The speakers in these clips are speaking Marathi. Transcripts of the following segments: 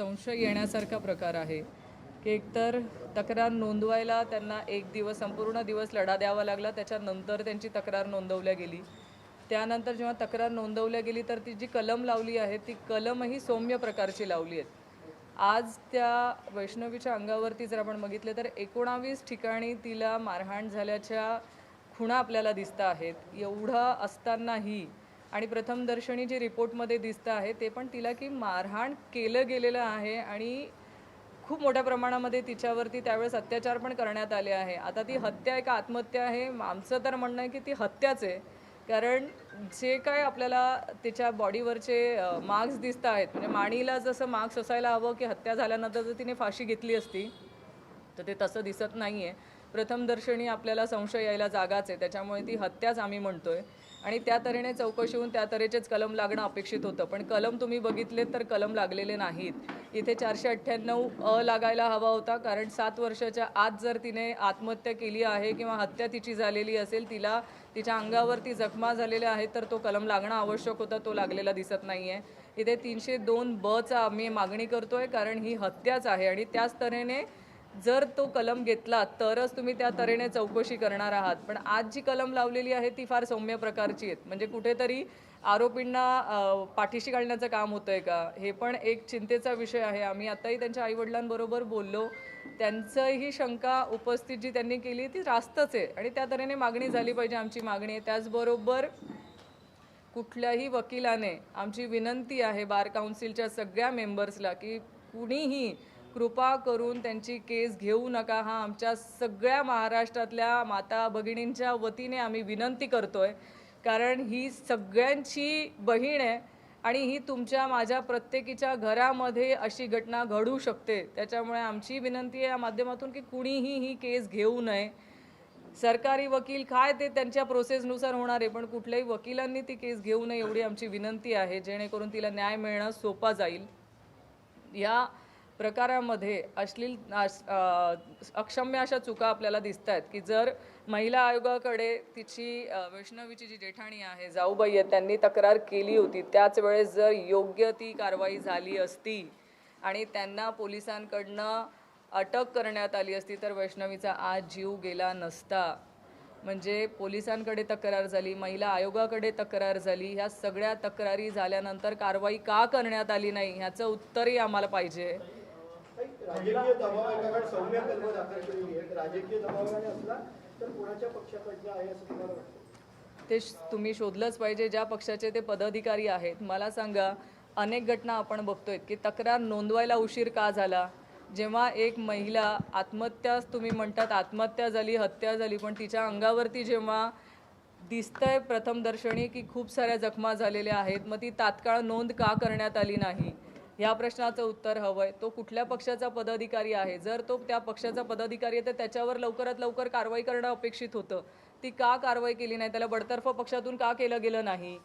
संशय येण्यासारखा प्रकार आहे. की एकतर तक्रार नोंदवायला त्यांना एक दिवस संपूर्ण दिवस लढा द्यावा लागला त्याच्यानंतर त्यांची तक्रार नोंदवल्या गेली. त्यानंतर जेव्हा तक्रार नोंदवल्या गेली तर ती जी कलम लावली आहे ती कलमही सौम्य प्रकारची लावली आहेत. आज त्या वैष्णवीच्या अंगावरती जर आपण बघितलं तर एकोणावीस ठिकाणी तिला मारहाण झाल्याच्या खुणा आपल्याला दिसत आहेत. एवढं असतानाही आणि प्रथमदर्शनी जे रिपोर्टमध्ये दिसतं आहे ते पण तिला की मारहाण केलं गेलेलं आहे आणि खूप मोठ्या प्रमाणामध्ये तिच्यावरती त्यावेळेस अत्याचार पण करण्यात आले आहे. आता ती हत्या आहे का आत्महत्या आहे. आमचं तर म्हणणं आहे की ती हत्याच आहे. कारण जे काय आपल्याला तिच्या बॉडीवरचे मार्क्स दिसत आहेत म्हणजे माणीला जसं मार्क्स असायला हवं की हत्या झाल्यानंतर जर तिने फाशी घेतली असती तर ते तसं दिसत नाही आहे प्रथमदर्शनी आपल्याला संशय यायला जागाच आहे. त्याच्यामुळे ती हत्याच आम्ही म्हणतोय. आणि त्या तऱ्हेने चौकशी होऊन त्या तऱ्हेचेच कलम लागणं अपेक्षित होतं. पण कलम तुम्ही बघितलेत तर कलम लागलेले नाहीत. इथे चारशे अठ्ठ्याण्णव अ लागायला हवा होता कारण सात वर्षाच्या आत जर तिने आत्महत्या केली आहे किंवा हत्या तिची झालेली असेल तिला तिच्या अंगावरती जखमा झालेल्या आहेत तर तो कलम लागणं आवश्यक होता तो लागलेला दिसत नाही आहे इथे तीनशे दोन बचा आम्ही मागणी करतो आहे कारण ही हत्याच आहे आणि त्याच तऱ्हेने जर तो कलम घेतला तरच तुम्ही त्या तऱ्हेने चौकशी करणार आहात. पण आज जी कलम लावलेली आहे ती फार सौम्य प्रकारची आहेत. म्हणजे कुठेतरी आरोपींना पाठीशी घालण्याचं काम होतंय का? हे पण एक चिंतेचा विषय आहे. आम्ही आताही त्यांच्या आईवडिलांबरोबर बोललो. त्यांचंही शंका उपस्थित जी त्यांनी केली ती रास्तच आहे. आणि त्या तऱ्हेने मागणी झाली पाहिजे आमची मागणी आहे. त्याचबरोबर कुठल्याही वकिलाने आमची विनंती आहे बार काउन्सिलच्या सगळ्या मेंबर्सला की कुणीही कृपा करून त्यांची केस घेऊ नका. हा आमच्या सगळ्या महाराष्ट्रातल्या माता भगिनींच्या वतीने आम्ही विनंती करतोय. कारण ही सगळ्यांची बहीण आहे आणि ही तुमच्या माझ्या प्रत्येकीच्या घरामध्ये अशी घटना घडू शकते. त्याच्यामुळे आमची विनंती आहे या माध्यमातून की कुणीही ही केस घेऊ नये. सरकारी वकील काय ते त्यांच्या प्रोसेसनुसार होणार आहे पण कुठल्याही वकिलांनी ती केस घेऊ नये एवढी आमची विनंती आहे. जेणेकरून तिला न्याय मिळणं सोपा जाईल. या प्रकारामध्ये अश्लील अक्षम्य अशा चुका आपल्याला दिसत आहेत की जर महिला आयोगाकडे तिची वैष्णवीची जी जेठाणी आहे जाऊबाई आहे त्यांनी तक्रार केली होती त्याच वेळेस जर योग्य ती कारवाई झाली असती आणि त्यांना पोलिसांकडनं अटक करण्यात आली असती तर वैष्णवीचा आज जीव गेला नसता. म्हणजे पोलिसांकडे तक्रार झाली महिला आयोगाकडे तक्रार झाली ह्या सगळ्या तक्रारी झाल्यानंतर कारवाई का करण्यात आली नाही ह्याचं उत्तरही आम्हाला पाहिजे. राजकीय दबाव आहे सौम्य कलम दाखल केलेली आहे. राजकीय दबावाने असला तर कोणाच्या पक्षाकडनं आहे असं तुम्हाला वाटतं? ते तुम्ही शोधलंच पाहिजे ज्या पक्षाचे ते पदाधिकारी आहेत. मला सांगा अनेक घटना आपण बघतोय की तक्रार नोंदवायला उशीर का झाला? जेव्हा एक महिला आत्महत्याच तुम्ही म्हणतात आत्महत्या झाली हत्या झाली पण तिच्या अंगावरती जेव्हा दिसतंय प्रथमदर्शनी की खूप साऱ्या जखमा झालेल्या आहेत मग ती तात्काळ नोंद का करण्यात आली नाही? ह्या प्रश्नाचं उत्तर हवंय. तो कुठल्या पक्षाचा पदाधिकारी आहे? जर तो त्या पक्षाचा पदाधिकारी आहे तर त्याच्यावर लवकरात लवकर कारवाई करणं अपेक्षित होतं. ती का कारवाई केली नाही? त्याला बडतर्फ पक्षातून का केलं गेलं नाही?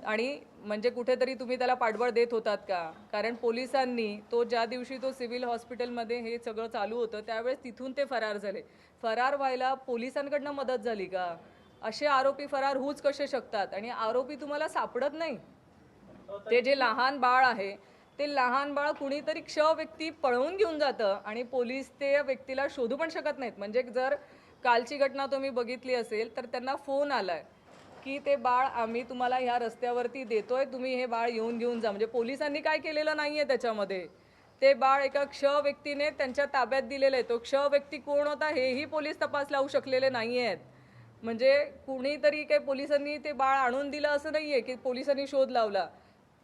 आणि म्हणजे कुठेतरी तुम्ही त्याला पाठबळ देत होतात का? कारण पोलिसांनी तो ज्या दिवशी तो सिव्हिल हॉस्पिटलमध्ये हे सगळं चालू होतं त्यावेळेस तिथून ते फरार झाले. फरार व्हायला पोलिसांकडनं मदत झाली का? असे आरोपी फरार होऊच कसे शकतात? आणि आरोपी तुम्हाला सापडत नाही? ते जे लहान बाळ आहे ते लहान बाळ कुणीतरी क्ष व्यक्ती पळवून घेऊन जातं आणि पोलीस ते व्यक्तीला शोधू पण शकत नाहीत. म्हणजे जर कालची घटना तुम्ही बघितली असेल तर त्यांना फोन आलाय की ते बाळ आम्ही तुम्हाला ह्या रस्त्यावरती देतोय तुम्ही हे बाळ येऊन घेऊन जा. म्हणजे पोलिसांनी काय केलेलं नाहीये त्याच्यामध्ये. ते बाळ एका क्ष व्यक्तीने त्यांच्या ताब्यात दिलेलं आहे तो क्ष व्यक्ती कोण होता हेही पोलीस तपास लावू शकलेले नाही आहेत म्हणजे कुणीतरी काही पोलिसांनी ते बाळ आणून दिलं असं नाहीये की पोलिसांनी शोध लावला.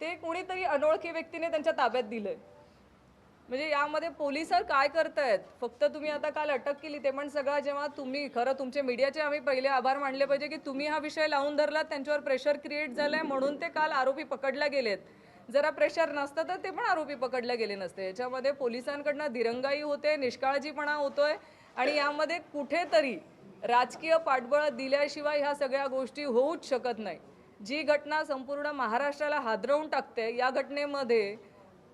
ते कुणीतरी अनोळखी व्यक्तीने त्यांच्या ताब्यात दिलंय. म्हणजे यामध्ये पोलीस काय करतायत? फक्त तुम्ही आता काल अटक केली ते पण सगळं जेव्हा तुम्ही खरं तुमचे मीडियाचे आम्ही पहिले आभार मानले पाहिजे की तुम्ही हा विषय लावून धरलात त्यांच्यावर प्रेशर क्रिएट झालंय म्हणून ते काल आरोपी पकडल्या गेलेत. जरा प्रेशर नसतं तर ते पण आरोपी पकडले गेले नसते. याच्यामध्ये पोलिसांकडनं दिरंगाई होते निष्काळजीपणा होतोय आणि यामध्ये कुठेतरी राजकीय पाठबळ दिल्याशिवाय ह्या सगळ्या गोष्टी होऊच शकत नाही. जी घटना संपूर्ण महाराष्ट्राला हादरवून टाकते या घटनेमध्ये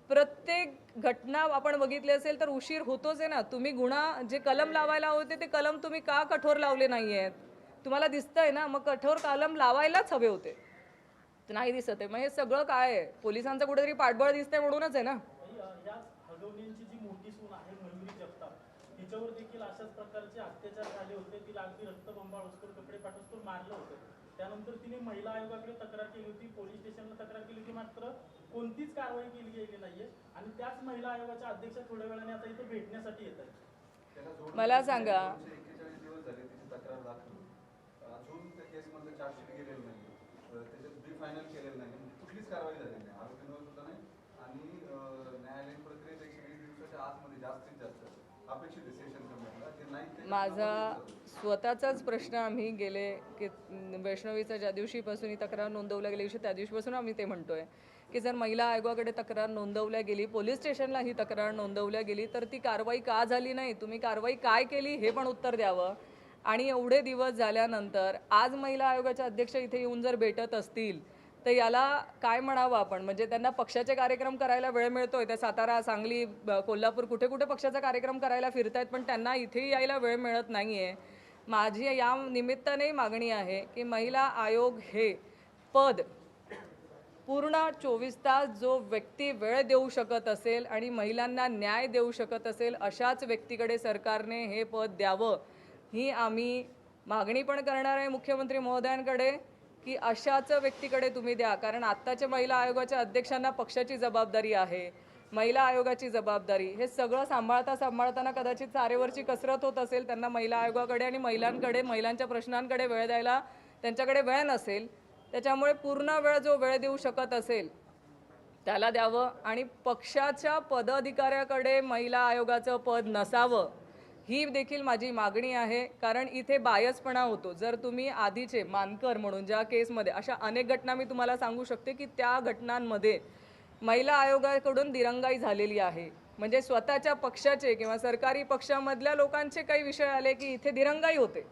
प्रत्येक घटना आपण बघितली असेल तर उशीर होतोच आहे ना. तुम्ही गुन्हा जे कलम लावायला होते ते कलम तुम्ही का कठोर लावले नाही आहेत? तुम्हाला दिसतंय ना मग कठोर कलम लावायलाच हवे होते. नाही दिसत आहे. मग हे सगळं काय आहे? पोलिसांचं कुठेतरी पाठबळ दिसतंय म्हणूनच आहे ना. तिच्यावर देखील अशाच प्रकारचे अत्याचार झाले होते. तिला अगदी रक्तबंबाळ वस्तूर कपडे पाठवस्तूर मारलं होतं. त्यानंतर तिने महिला आयोगाकडे तक्रार केली होती पोलीस स्टेशनला तक्रार केली होती मात्र कोणतीच कारवाई केली गेली नाहीये. आणि त्याच महिला आयोगाच्या अध्यक्ष थोड्या वेळाने आता इथे भेटण्यासाठी येत आहेत. मला सांगा. एक्केचाळीस दिवस झाले तिची तक्रार दाखल अजून त्या केसमधलं चार्जशीट गेलेलं नाही त्याच्यात बी फायनल केलेलं नाही म्हणजे कुठलीच कारवाई झालेली नाही. आरोपींवर सुद्धा नाही. आणि न्यायालयीन प्रक्रियेत एकशे वीस दिवसाच्या आतमध्ये जास्तीत जास्त अपेक्षित आहे सेशन कमिटीला ते नाही माझा. स्वतःचाच प्रश्न आम्ही गेले की वैष्णवीचा ज्या दिवशीपासून ही तक्रार नोंदवल्या गेली त्या दिवशीपासून आम्ही ते म्हणतोय. की जर महिला आयोगाकडे तक्रार नोंदवल्या गेली पोलीस स्टेशनला ही तक्रार नोंदवल्या गेली तर ती कारवाई का झाली नाही? तुम्ही कारवाई काय केली हे पण उत्तर द्यावं. आणि एवढे दिवस झाल्यानंतर आज महिला आयोगाच्या अध्यक्ष इथे येऊन जर भेटत असतील तर याला काय म्हणावं आपण? म्हणजे त्यांना पक्षाचे कार्यक्रम करायला वेळ मिळतोय. त्या सातारा सांगली ब- कोल्हापूर कुठे कुठे पक्षाचा कार्यक्रम करायला फिरतायत पण त्यांना इथेही यायला वेळ मिळत नाही आहे माझी या निमित्ताने मागणी आहे की महिला आयोग हे पद पूर्ण चोवीस तास जो व्यक्ती वेळ देऊ शकत असेल आणि महिलांना न्याय देऊ शकत असेल अशाच व्यक्तीकडे सरकारने हे पद द्यावं ही आम्ही मागणी पण करणार आहे मुख्यमंत्री महोदयांकडे की अशाच व्यक्तीकडे तुम्ही द्या. कारण आत्ताच्या महिला आयोगाच्या अध्यक्षांना पक्षाची जबाबदारी आहे. महिला आयोगाची जबाबदारी. हे सगळं सांभाळता सांभाळताना कदाचित चारेवरची कसरत होत असेल त्यांना महिला आयोगाकडे आणि महिलांकडे महिलांच्या प्रश्नांकडे वेळ द्यायला त्यांच्याकडे वेळ नसेल. त्याच्यामुळे पूर्ण वेळ जो वेळ देऊ शकत असेल त्याला द्यावं आणि पक्षाच्या पदाधिकाऱ्याकडे महिला आयोगाचं पद नसावं ही देखील माझी मागणी आहे. कारण इथे बायसपणा होतो. जर तुम्ही आधीचे मानकर म्हणून ज्या केसमध्ये अशा अनेक घटना मी तुम्हाला सांगू शकते की त्या घटनांमध्ये महिला आयोगाकडून दिरंगाई झालेली आहे. म्हणजे स्वतःच्या पक्षाचे किंवा सरकारी पक्षामधल्या लोकांचे काही विषय आले की इथे दिरंगाई होते.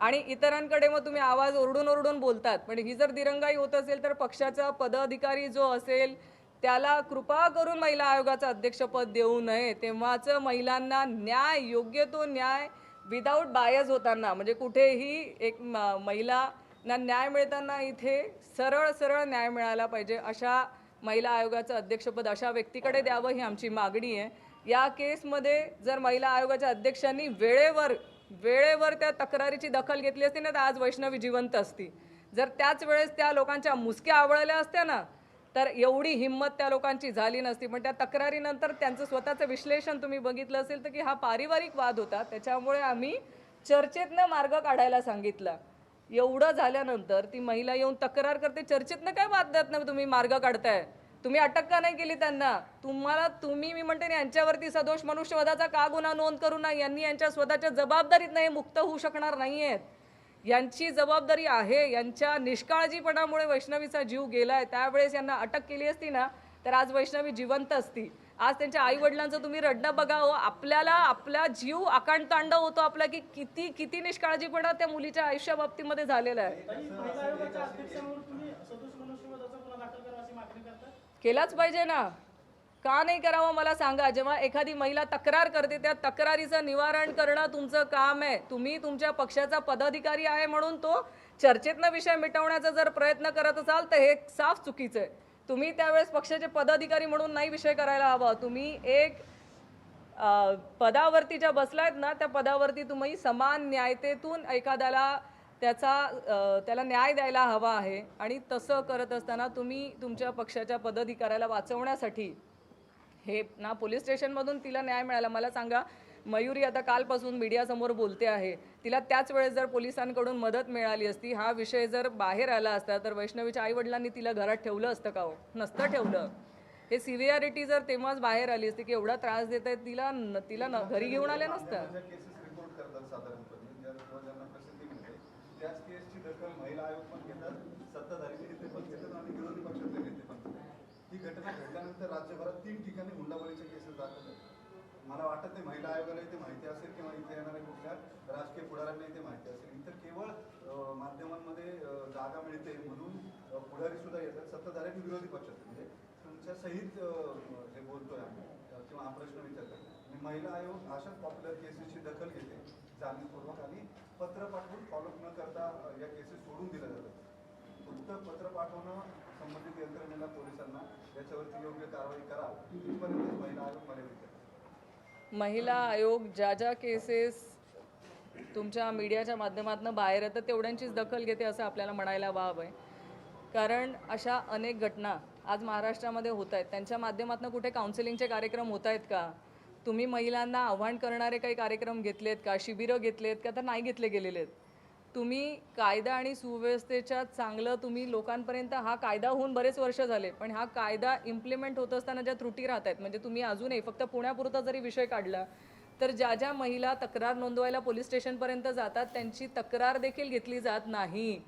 आणि इतरांकडे मग तुम्ही आवाज ओरडून ओरडून बोलतात. पण ही जर दिरंगाई होत असेल तर पक्षाचा पदाधिकारी जो असेल त्याला कृपा करून महिला आयोगाचं अध्यक्षपद देऊ नये. तेव्हाच महिलांना न्याय योग्य तो न्याय विदाऊट बायस होताना म्हणजे कुठेही एक म- महिलांना न्याय मिळताना इथे सरळ सरळ न्याय मिळाला पाहिजे अशा महिला आयोगाचं अध्यक्षपद अशा व्यक्तीकडे द्यावं ही आमची मागणी आहे. या केसमध्ये जर महिला आयोगाच्या अध्यक्षांनी वेळेवर वेळेवर त्या तक्रारीची दखल घेतली असती ना तर आज वैष्णवी जिवंत असती. जर त्याच वेळेस त्या लोकांच्या मुसक्या आवळल्या असत्या ना तर एवढी हिंमत त्या लोकांची झाली नसती. पण त्या तक्रारीनंतर त्यांचं स्वतःचं विश्लेषण तुम्ही बघितलं असेल तर की हा पारिवारिक वाद होता. त्याच्यामुळे आम्ही चर्चेतनं मार्ग काढायला सांगितला. एवढं झाल्यानंतर ती महिला येऊन तक्रार करते चर्चेतनं काय वाद देत ना तुम्ही मार्ग काढताय? तुम्ही अटक का नाही केली त्यांना? तुम्हाला तुम्ही मी म्हणते यांच्यावरती सदोष मनुष्यवधाचा का गुन्हा नोंद करू नये? यांनी यांच्या स्वतःच्या जबाबदारीत नाही मुक्त होऊ शकणार नाहीयेत. यांची जबाबदारी आहे यांच्या निष्काळजीपणामुळे वैष्णवीचा जीव गेलाय. त्यावेळेस यांना अटक केली असती ना तर आज वैष्णवी जिवंत असती. आज त्यांच्या आई वडिलांचं तुम्ही रडणं बघावं आपल्याला आपला जीव आकांडतांडव होतो आपला की किती किती निष्काळजीपणा त्या मुलीच्या आयुष्या बाबतीमध्ये झालेला आहे. केलाच पाहिजे ना. का नाही करावं मला सांगा जेव्हा एखादी महिला तक्रार करते त्या तक्रारीचं निवारण करणं तुमचं काम आहे. तुम्ही तुमच्या पक्षाचा पदाधिकारी आहे म्हणून तो चर्चेतनं विषय मिटवण्याचा जर प्रयत्न करत असाल तर हे साफ चुकीचं आहे. तुम्ही त्यावेळेस पक्षाचे पदाधिकारी म्हणून नाही विषय करायला हवा. तुम्ही एक पदावरती ज्या बसलायत ना त्या पदावरती तुम्ही समान न्यायतेतून एखाद्याला त्याचा त्याला न्याय द्यायला हवा आहे. आणि तसं करत असताना तुम्ही तुमच्या पक्षाच्या पदाधिकाऱ्याला वाचवण्यासाठी हे ना पोलीस स्टेशनमधून तिला न्याय मिळाला. मला सांगा मयुरी आता कालपासून मीडियासमोर बोलते आहे. तिला त्याच वेळेस जर पोलिसांकडून मदत मिळाली असती हा विषय जर बाहेर आला असता तर वैष्णवीच्या आईवडिलांनी तिला घरात ठेवलं असतं का हो? नसतं ठेवलं. हे सिव्हिअरिटी जर तेव्हाच बाहेर आली असती की एवढा त्रास देत आहेत तिला न- तिला न- घरी घेऊन आले नसतं त्याच केसची दखल महिला आयोग पण घेतात सत्ताधारी नेते पण घेतात आणि विरोधी पक्षातले नेते पण घेतात. ही घटना घडल्यानंतर राज्यभरात तीन ठिकाणी हुंडाबळीच्या केसेस दाखल झाले मला वाटत नाही महिला आयोगाला ते माहिती असेल किंवा इथे येणाऱ्या कुठल्या राजकीय पुढाऱ्यांना ते माहिती असेल. इतर केवळ माध्यमांमध्ये जागा मिळते म्हणून पुढारी सुद्धा येतात. सत्ताधारी विरोधी पक्षात म्हणजे तुमच्या सहित जे हे बोलतोय आम्ही किंवा हा प्रश्न विचारतो आणि महिला आयोग अशाच पॉप्युलर केसेसची दखल घेते. जाणीवपूर्वक आणि पत्र पाठवून फॉलोअप न करता या केसेस सोडून दिल्या जातात. फक्त पत्र पाठवणं संबंधित यंत्रणेला पोलिसांना याच्यावरती योग्य कारवाई करा इथपर्यंत महिला आयोग मर्यादित महिला आयोग ज्या ज्या केसेस तुमच्या मीडियाच्या माध्यमातून बाहेर येतं तेवढ्यांचीच दखल घेते असं आपल्याला म्हणायला वाव आहे. कारण अशा अनेक घटना आज महाराष्ट्रामध्ये होत आहेत. त्यांच्या माध्यमातून कुठे काउन्सिलिंगचे कार्यक्रम होत आहेत का? तुम्ही महिलांना आव्हान करणारे काही कार्यक्रम घेतलेत का? शिबिरं घेतलेत का? तर नाही घेतले गेलेले आहेत. तुम्ही कायदा आणि सुव्यवस्थेच्या चांगलं तुम्ही लोकांपर्यंत हा कायदा होऊन बरेच वर्ष झाले पण हा कायदा इम्प्लिमेंट होत असताना ज्या त्रुटी राहत आहेत म्हणजे तुम्ही अजूनही फक्त पुण्यापुरता जरी विषय काढला तर ज्या ज्या महिला तक्रार नोंदवायला पोलीस स्टेशनपर्यंत जातात त्यांची तक्रार देखील घेतली जात नाही.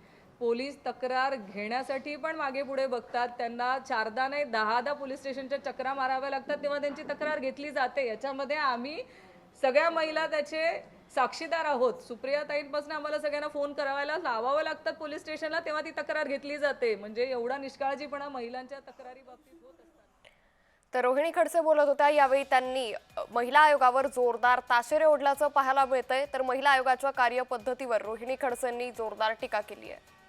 पोलीस तक्रार घेण्यासाठी पण मागे पुढे बघतात त्यांना चारदा नाही दहादा पोलीस स्टेशनच्या चक्रा माराव्या लागतात तेव्हा त्यांची तक्रार घेतली जाते. याच्यामध्ये आम्ही सगळ्या महिला त्याचे साक्षीदार आहोत. सुप्रिया ताईंपासून आम्हाला सगळ्यांना फोन करावायला लावावं लागतात पोलीस स्टेशनला तेव्हा ती तक्रार घेतली जाते. म्हणजे एवढा निष्काळजीपणा महिलांच्या तक्रारी बाबतीत होत तर रोहिणी खडसे बोलत होत्या यावेळी त्यांनी महिला आयोगावर जोरदार ताशेरे ओढल्याचं पाहायला मिळतंय. तर महिला आयोगाच्या कार्यपद्धतीवर रोहिणी खडसेंनी जोरदार टीका केली आहे.